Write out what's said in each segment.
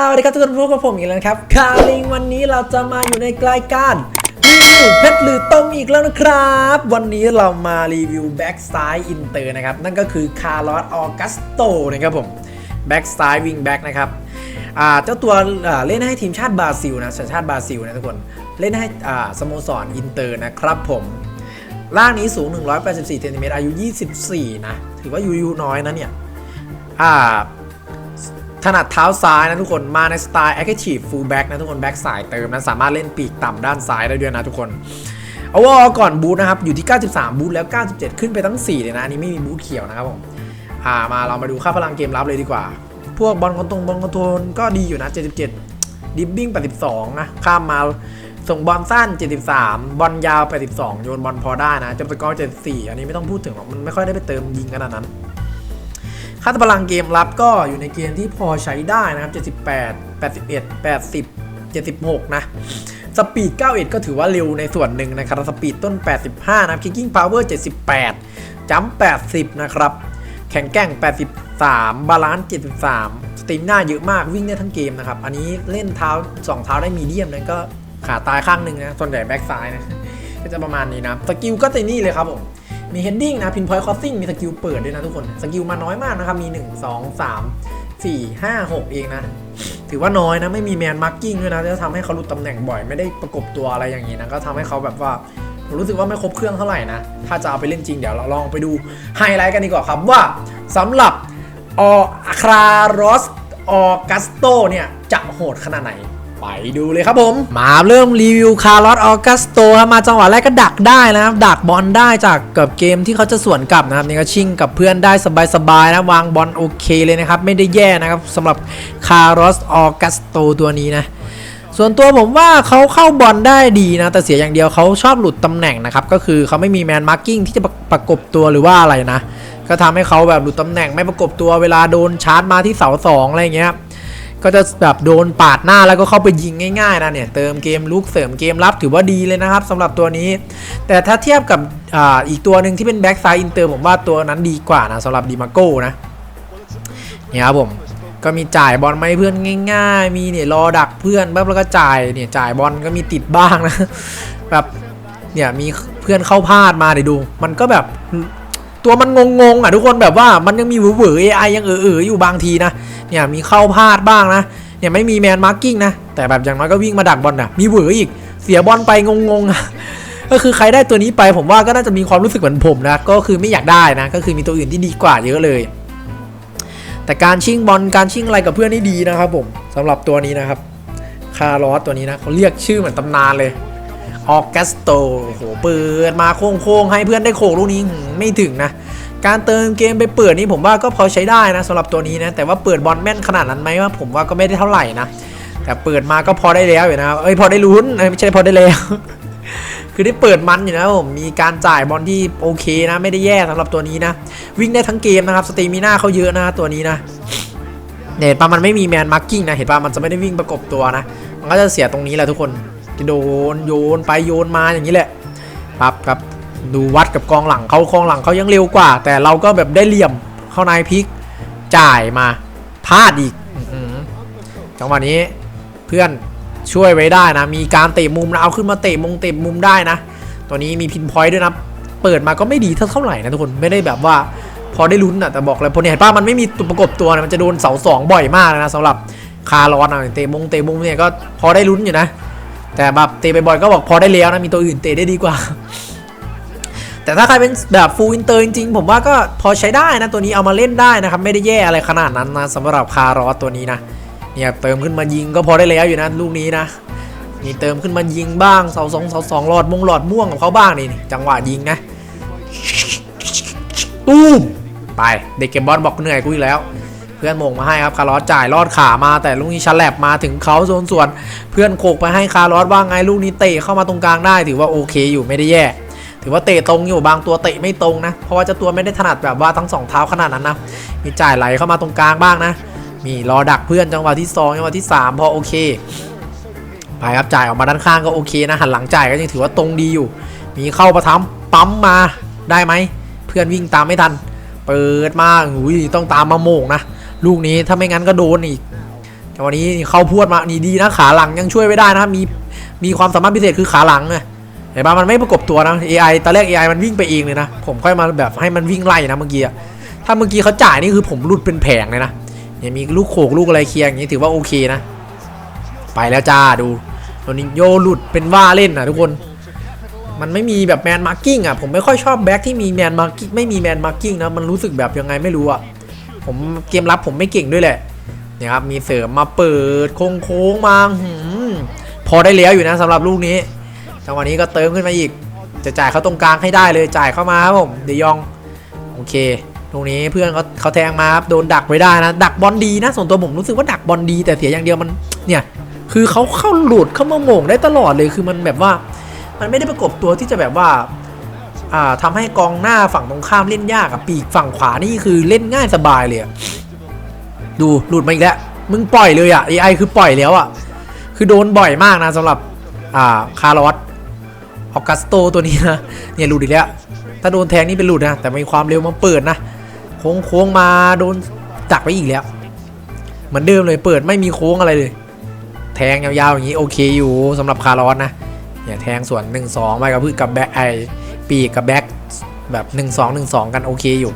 สวัสดีครับทุกคนพบกับผมอีกแล้วครับคาริงวันนี้เราจะมาอยู่ในรายการรีวิวเพชรหรือต้มอีกแล้วนะครับ วันนี้เรามารีวิวแบ็กซ้ายอินเตอร์นะครับ นั่นก็คือคาร์ลอสออกัสโตนะครับผมแบ็กซ้ายวิงแบ็กนะครับเจ้าตัวเล่นให้ทีมชาติบราซิลนะสัญชาติบราซิลนะทุกคนเล่นให้สโมสรอินเตอร์นะครับผมร่างนี้สูง 184เซนติเมตรอายุ 24 นะ ถือว่ายูยูน้อยนะเนี่ยอ่า ถนัดเท้าซ้ายนะทุกคนมาในสไตล์ Active Fullback นะทุกคนแบ็กสายเติมนะสามารถเล่นปีกต่ำด้านซ้ายได้ด้วยนะทุกคนเอาว่าก่อนบูทนะครับอยู่ที่ 93 บูทแล้ว 97 ขึ้นไปทั้ง 4 เลยนะ อันนี้ไม่มีบูทเขียวนะครับผมอ่ามาเรามาดูค่าพลังเกมรับเลยดีกว่า พวกบอลคอนตรงบอลคอนโทรลก็ดีอยู่นะ 77 ดิบบิ้ง 82 นะ ข้ามมาส่งบอลสั้น 73 บอลยาว 82 โยนบอลพอได้นะจำสกอร์ 74 อันนี้ไม่ต้องพูดถึงหรอกมันไม่ค่อยได้ไปเติมยิงขนาดนั้น ค่าพลังเกมรับก็อยู่ในเกณฑ์ที่พอใช้ได้นะครับ 78 81 80 76 นะสปีด 91 ก็ถือว่าเร็วในส่วนหนึ่งนะครับ สปีดต้น 85 นะครับ Kicking Power 78 จัม80 นะครับ แข็งแกร่ง 83 บาลานซ์ 73 สตรีมหน้าเยอะมาก วิ่งได้ทั้งเกมนะครับ อันนี้เล่นเท้า 2 เท้าได้มีเดียมนั้นก็ขาตายข้างหนึ่งนะ ส่วนใหญ่แบ็กซ้ายนะ ก็จะประมาณนี้นะ สกิลก็จะนี่เลยครับผม มีเฮดดิ้งนะพินพอยต์คอสซิ่งมีสกิลเปิดด้วยนะทุกคน สกิลมาน้อยมากนะครับ มี 1 2 3 4 5 6 เองนะ ถือว่าน้อยนะ ไม่มีแมนมาร์กิ้งด้วยนะจะทำให้เขาหลุดตำแหน่งบ่อย ไม่ได้ประกบตัวอะไรอย่างนี้นะ ก็ทำให้เขาแบบว่าผมรู้สึกว่าไม่ครบเครื่องเท่าไหร่นะ ถ้าจะเอาไปเล่นจริงเดี๋ยวเราลองไปดูไฮไลท์กันดีกว่าครับว่าสำหรับออครารอสออกัสโตเนี่ยจะโหดขนาดไหน ไปดูเลยครับผม มาเริ่มรีวิวคาร์ลอสออกัสโตครับมาจังหวะแรกก็ดักได้นะครับ ดักบอลได้จากกับเกมที่เขาจะสวนกลับนะครับนี่ก็ชิ่งกับเพื่อนได้สบายๆนะวางบอลโอเคเลยนะครับ ไม่ได้แย่นะครับสำหรับคาร์ลอสออกัสโตตัวนี้นะส่วนตัวผมว่าเขาเข้าบอลได้ดีนะ แต่เสียอย่างเดียวเขาชอบหลุดตำแหน่งนะครับ ก็คือเขาไม่มีแมนมาร์กิ้งที่จะประประกบตัวหรือว่าอะไรนะ ก็ทำให้เขาแบบหลุดตำแหน่งไม่ประกบตัวเวลาโดนชาร์จมาที่เสาสองอะไรเงี้ย ก็จะแบบโดนปาดหน้าแล้วก็เข้าไปยิงง่ายๆนะเนี่ยเติมเกมลุกเสริมเกมรับถือว่าดีเลยนะครับสำหรับตัวนี้ แต่ถ้าเทียบกับอ่าอีกตัวหนึ่งที่เป็นแบ็กซ้ายอินเตอร์ผมว่าตัวนั้นดีกว่านะสำหรับดิมาโก้นะเนี่ยครับผมก็มีจ่ายบอลไมาให้เพื่อนง่าย ๆ มีเนี่ยรอดักเพื่อนปั๊บแล้วก็จ่ายเนี่ยจ่ายบอลก็มีติดบ้างนะแบบเนี่ยมีเพื่อนเข้าพลาดมาเดี๋ยวดู มันก็แบบตัวมันงงๆอะทุกคนแบบว่ามันยังมีหวือๆ AI ยังเออๆอยู่บางทีนะ เนี่ยมีเข้าพลาดบ้างนะเนี่ยไม่มีแมนมาร์กิ้งนะแต่แบบอย่างน้อยก็วิ่งมาดักบอลนะมีเหวออีกเสียบอลไปงงๆก็คือใครได้ตัวนี้ไปผมว่าก็น่าจะมีความรู้สึกเหมือนผมนะก็คือไม่อยากได้นะก็คือมีตัวอื่นที่ดีกว่าเยอะเลย แต่การชิงบอลการชิงอะไรกับเพื่อนนี่ดีนะครับผมสำหรับตัวนี้นะครับคาร์ลอสตัวนี้นะเขาเรียกชื่อเหมือนตำนานเลยออกัสโตโอ้โหเปิดมาโค้งๆให้เพื่อนได้โขกลูกนี้ไม่ถึงนะ การเติมเกมไปเปิดนี่ผมว่าก็พอใช้ได้นะสำหรับตัวนี้นะแต่ว่าเปิดบอลแม่นขนาดนั้นไหมว่าผมว่าก็ไม่ได้เท่าไหร่นะแต่เปิดมาก็พอได้แล้วอยู่นะเอ้ยพอได้ลุ้นไม่ใช่พอได้แล้ว คือได้เปิดมันอยู่นะผมมีการจ่ายบอลที่โอเคนะ ไม่ได้แย่สำหรับตัวนี้นะ วิ่งได้ทั้งเกมนะครับสตรีมีหน้าเขาเยอะนะตัวนี้นะเห็นปะมันไม่มีแมนมาร์กิ้งนะเห็นปะมันจะไม่ได้วิ่งประกบตัวนะ มันก็จะเสียตรงนี้แหละทุกคนโดนโยนไปโยนมาอย่างนี้แหละปั๊บครับ ดูวัดกับกองหลังเขากองหลังเขายังเร็วกว่า แต่เราก็แบบได้เหลี่ยมเข้าในพลิกจ่ายมาพลาดอีกจังหวะนี้เพื่อนช่วยไว้ได้นะ มีการเตะมุมนะเอาขึ้นมาเตะมงเตะมุมได้นะ ตัวนี้มีพินพอยต์ด้วยนะ เปิดมาก็ไม่ดีเท่าเท่าไหร่นะทุกคนไม่ได้แบบว่าพอได้ลุ้นอะแต่บอกเลยพอเนี่ยเห็นป้ามันไม่มีตัวประกบตัวนะมันจะโดนเสาสองบ่อยมากนะสำหรับคาร์ลอนอะเตะมงเตะมุมเนี่ยก็พอได้ลุ้นอยู่นะ แต่แบบเตะไปบ่อยก็บอกพอได้แล้วนะมีตัวอื่นเตะได้ดีกว่า แต่ถ้าใครเป็นแบบฟูลอินเตอร์จริงๆ ผมว่าก็พอใช้ได้นะตัวนี้เอามาเล่นได้นะครับ ไม่ได้แย่อะไรขนาดนั้นนะสำหรับคารอสตัวนี้นะเนี่ยเติมขึ้นมายิงก็พอได้แล้วอยู่นะลูกนี้นะนี่เติมขึ้นมายิงบ้างเสาสองเสาสองหลอดมงหลอดม่วงกับเขาบ้างนี่นี่จังหวะยิงนะตูมไปเด็กเก็บบอลบอกเหนื่อยกูอีกแล้ว เพื่อนมงมาให้ครับคาร์ลอสจ่ายลอดขามาแต่ลูกนี้ชันแลบมาถึงเขาโซนส่วน เพื่อนโขกไปให้คาร์ลอสว่าไงลูกนี้เตะเข้ามาตรงกลางได้ถือว่าโอเคอยู่ไม่ได้แย่ ถือว่าเตะตรงอยู่บางตัวเตะไม่ตรงนะ เพราะว่าเจ้าตัวไม่ได้ถนัดแบบว่าทั้งสองเท้าขนาดนั้นนะ มีจ่ายไหลเข้ามาตรงกลางบ้างนะ มีรอดักเพื่อนจังหวะที่2จังหวะที่ 3 พอโอเค ไปครับจ่ายออกมาด้านข้างก็โอเคนะหันหลังจ่ายก็ยังถือว่าตรงดีอยู่ มีเข้าประทับปั๊มมาได้ไหม เพื่อนวิ่งตามไม่ทัน เปิดมาอุ้ยต้องตามมาโมงนะลูกนี้ถ้าไม่งั้นก็โดนอีกแต่วันนี้เข้าพูดมานี่ดีนะขาหลังยังช่วยไม่ได้นะมีมีความสามารถพิเศษคือขาหลังไง ห็นปะมันไม่ประกบตัวนะ AI ตอนแรก AI มันวิ่งไปเองเลยนะ ผมค่อยมาแบบให้มันวิ่งไล่นะเมื่อกี้ถ้าเมื่อกี้เขาจ่ายนี่คือผมหลุดเป็นแผงเลยนะเนี่ยมีลูกโขกลูกอะไรเคลียร์อย่างนี้ถือว่าโอเคนะ ไปแล้วจ้าดูโรนิโยหลุดเป็นว่าเล่นนะทุกคน มันไม่มีแบบแมนมาร์กิ้งอะผมไม่ค่อยชอบแบ็คที่มีแมนมาร์กิ้งไม่มีแมนมาร์กิ้งนะมันรู้สึกแบบยังไงไม่รู้อะผมเกมรับผมไม่เก่งด้วยแหละเนี่ยครับมีเสริมมาเปิดโค้งๆมาพอได้แล้วอยู่นะสำหรับลูกนี้ จังหวะนี้ก็เติมขึ้นมาอีก จะจ่ายเขาตรงกลางให้ได้เลยจ่ายเข้ามาครับผมเดยองโอเค ตรงนี้เพื่อนเขาเขาแทงมาครับโดนดักไว้ได้นะ ดักบอลดีนะส่วนตัวผมรู้สึกว่าดักบอลดี แต่เสียอย่างเดียวมันเนี่ยคือเขาเข้าหลุดเข้ามาโหม่งได้ตลอดเลยคือมันแบบว่า มันไม่ได้ประกบตัวที่จะแบบว่าอ่าทำให้กองหน้าฝั่งตรงข้ามเล่นยากอะปีกฝั่งขวานี่คือเล่นง่ายสบายเลยดูหลุดมาอีกแล้วมึงปล่อยเลยอะ AI คือปล่อยแล้วอะคือโดนบ่อยมากนะสำหรับอ่าคาร์ลอส ออกัสโตตัวนี้นะเนี่ยหลุดอีกแล้ว ถ้าโดนแทงนี่เป็นหลุดนะ แต่มีความเร็วมาเปิดนะ โค้งโค้งมาโดนจักไปอีกแล้ว เหมือนเดิมเลยเปิดไม่มีโค้งอะไรเลย แทงยาวๆอย่างนี้โอเคอยู่สำหรับคาร์ลอสนะเนี่ยแทงส่วน 1 2ไปกับพืชกับแบ็คไอปีกกับแบ็คแบบ 1 2 1 2 กันโอเคอยู่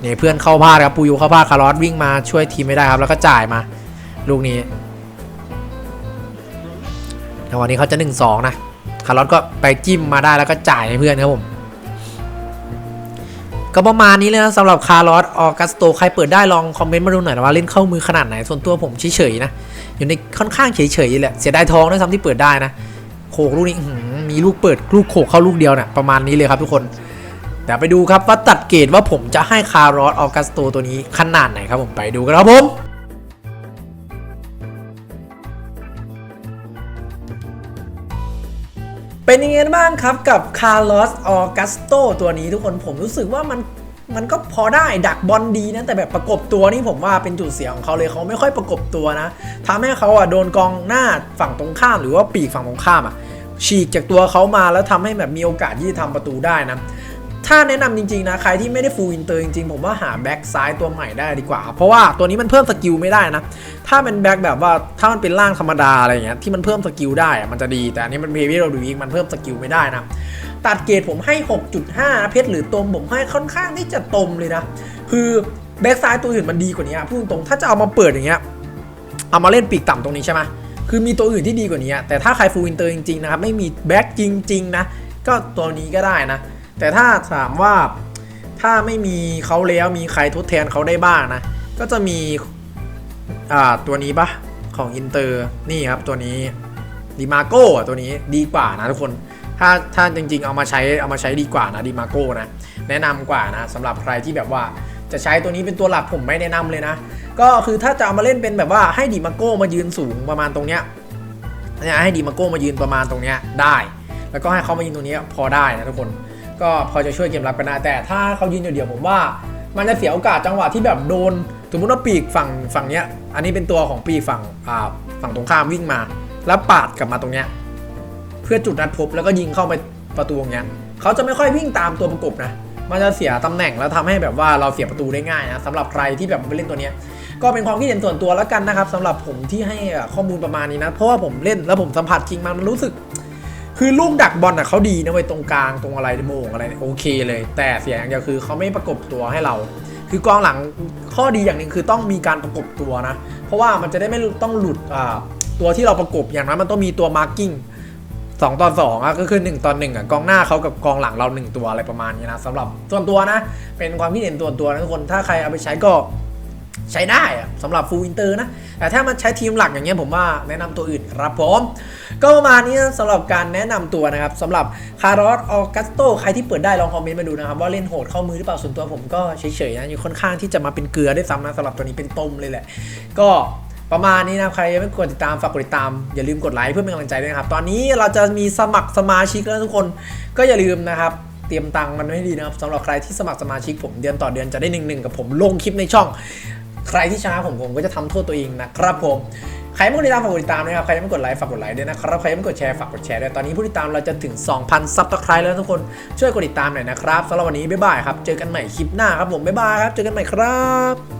เนี่ยเพื่อนเข้าพลาดครับปูยูเข้าพลาดคาร์ลอสวิ่งมาช่วยทีมไม่ได้ครับแล้วก็จ่ายมาลูกนี้แต่วันนี้เขาจะ 1 2 นะ คาร์ลอสก็ไปจิ้มมาได้แล้วก็จ่ายให้เพื่อนครับผมก็ประมาณนี้เลยนะสำหรับคาร์ลอสออกัสโตใครเปิดได้ลองคอมเมนต์มาดูหน่อยนะว่าเล่นเข้ามือขนาดไหนส่วนตัวผมเฉยๆนะอยู่ในค่อนข้างเฉยๆแหละเสียดายทองด้วยซ้ำที่เปิดได้นะโขกลูกนี้มีลูกเปิดลูกโขกเข้าลูกเดียวเนี่ยประมาณนี้เลยครับทุกคนแต่ไปดูครับว่าตัดเกรดว่าผมจะให้คาร์รอสออกัสโตตัวนี้ขนาดไหนครับผมไปดูกันครับผม เป็นยังไงบ้างครับกับคาร์ลอสออกัสโตตัวนี้ทุกคนผมรู้สึกว่ามันมันก็พอได้ดักบอลดีนะแต่แบบประกบตัวนี่ผมว่าเป็นจุดเสียของเขาเลยเขาไม่ค่อยประกบตัวนะทำให้เขาอะโดนกองหน้าฝั่งตรงข้ามหรือว่าปีกฝั่งตรงข้ามอะฉีกจากตัวเขามาแล้วทำให้แบบมีโอกาสที่จะทำประตูได้นะ ถ้าแนะนำจริงๆนะใครที่ไม่ได้ฟูลอินเตอร์จริงๆ ผมว่าหาแบ็กซ้ายตัวใหม่ได้ดีกว่า เพราะว่าตัวนี้มันเพิ่มสกิลไม่ได้นะ ถ้าเป็นแบ็กแบบว่าถ้ามันเป็นร่างธรรมดาอะไรเงี้ยที่มันเพิ่มสกิลได้มันจะดี แต่อันนี้มันเพย์เราดูอีกมันเพิ่มสกิลไม่ได้นะ ตัดเกรดผมให้ 6.5นะเพชรหรือตมผมให้ค่อนข้างที่จะตมเลยนะ คือแบ็กซ้ายตัวอื่นมันดีกว่านี้พูดตรงถ้าจะเอามาเปิดอย่างเงี้ยเอามาเล่นปีกต่ำตรงนี้ใช่ไหมคือมีตัวอื่นที่ดีกว่านี้แต่ถ้าใครฟูลอินเตอร์จริงๆนะครับไม่มีแบ็กจริงๆนะก็ตัวนี้ก็ได้นะ แต่ถ้าถามว่าถ้าไม่มีเขาแล้วมีใครทดแทนเขาได้บ้างนะ ก็จะมีอ่าตัวนี้ปะของอินเตอร์นี่ครับตัวนี้ดีมาโก้ตัวนี้ดีกว่านะทุกคนถ้าถ้าจริงๆเอามาใช้เอามาใช้ดีกว่านะดีมาโก้นะแนะนำกว่านะสำหรับใครที่แบบว่าจะใช้ตัวนี้เป็นตัวหลักผมไม่แนะนำเลยนะ ก็คือถ้าจะเอามาเล่นเป็นแบบว่าให้ดีมาโก้มายืนสูงประมาณตรงเนี้ยเนี่ยให้ดีมาโก้มายืนประมาณตรงเนี้ยได้ แล้วก็ให้เขามายืนตรงนี้พอได้นะทุกคน ก็พอจะช่วยเกมรับกันได้แต่ถ้าเขายืนอยู่เดียวผมว่ามันจะเสียโอกาสจังหวะที่แบบโดนสมมติว่าปีกฝั่งฝั่งเนี้ย อันนี้เป็นตัวของปีกฝั่งอ่าฝั่งตรงข้ามวิ่งมา แล้วปาดกลับมาตรงเนี้ยเพื่อจุดนัดพบแล้วก็ยิงเข้าไปประตูตรงเนี้ยเขาจะไม่ค่อยวิ่งตามตัวประกบนะมันจะเสียตำแหน่งแล้วทำให้แบบว่าเราเสียประตูได้ง่ายนะสำหรับใครที่แบบไปเล่นตัวเนี้ยก็เป็นความคิดเห็นส่วนตัวแล้วกันนะครับสำหรับผมที่ให้ข้อมูลประมาณนี้นะเพราะว่าผมเล่นแล้วผมสัมผัสจริงมันรู้สึก คือลูกดักบอลอะเขาดีนะเว้ยตรงกลางตรงอะไรโมงอะไรโอเคเลย แต่เสียอย่างเดียวคือเขาไม่ประกบตัวให้เรา คือกองหลังข้อดีอย่างหนึ่งคือต้องมีการประกบตัวนะ เพราะว่ามันจะได้ไม่ต้องหลุดอ่าตัวที่เราประกบอย่างนั้นมันต้องมีตัวมาร์กิ้งสองต่อสองอะก็คือ1ต่อหนึ่งอะกองหน้าเขากับกองหลังเราหนึ่งตัวอะไรประมาณนี้นะสำหรับส่วนตัวนะ เป็นความคิดเห็นส่วนตัวนะทุกคนถ้าใครเอาไปใช้ก็ ใช้ได้อะสำหรับฟูลอินเตอร์นะ แต่ถ้ามันใช้ทีมหลักอย่างเงี้ยผมว่าแนะนำตัวอื่นครับผมก็ประมาณนี้สำหรับการแนะนำตัวนะครับสำหรับคาร์ลอสออกัสโตใครที่เปิดได้ลองคอมเมนต์มาดูนะครับ ว่าเล่นโหดเข้ามือหรือเปล่าส่วนตัวผมก็เฉยๆนะอยู่ค่อนข้างที่จะมาเป็นเกลือได้ซ้ำนะสำหรับตัวนี้เป็นต้มเลยแหละ ก็ประมาณนี้นะใครยังไม่กดติดตามฝากกดติดตาม อย่าลืมกดไลค์เพื่อเป็นกำลังใจด้วยนะครับตอนนี้เราจะมีสมัครสมาชิกแล้วทุกคนก็อย่าลืมนะครับเตรียมตังค์มันให้ดีนะครับสำหรับใครที่สมัครสมาชิกผมเดือนต่อเดือนจะได้หนึ่งหนึ่งกับผมลงคลิปในช่อง ใครที่ชนะผมผมก็จะทำโทษตัวเองนะครับผมใครไม่กดติดตามฝากกดติดตามนะครับใครยังไม่กดไลค์ฝากกดไลค์ด้วยนะครับใครยังไม่กดแชร์ฝากกดแชร์ด้วยตอนนี้ผู้ติดตามเราจะถึง 2,000 ซับสไครต์แล้วทุกคนช่วยกดติดตามหน่อยนะครับสำหรับวันนี้บ๊ายบายครับเจอกันใหม่คลิปหน้าครับผมบ๊ายบายครับเจอกันใหม่ครับ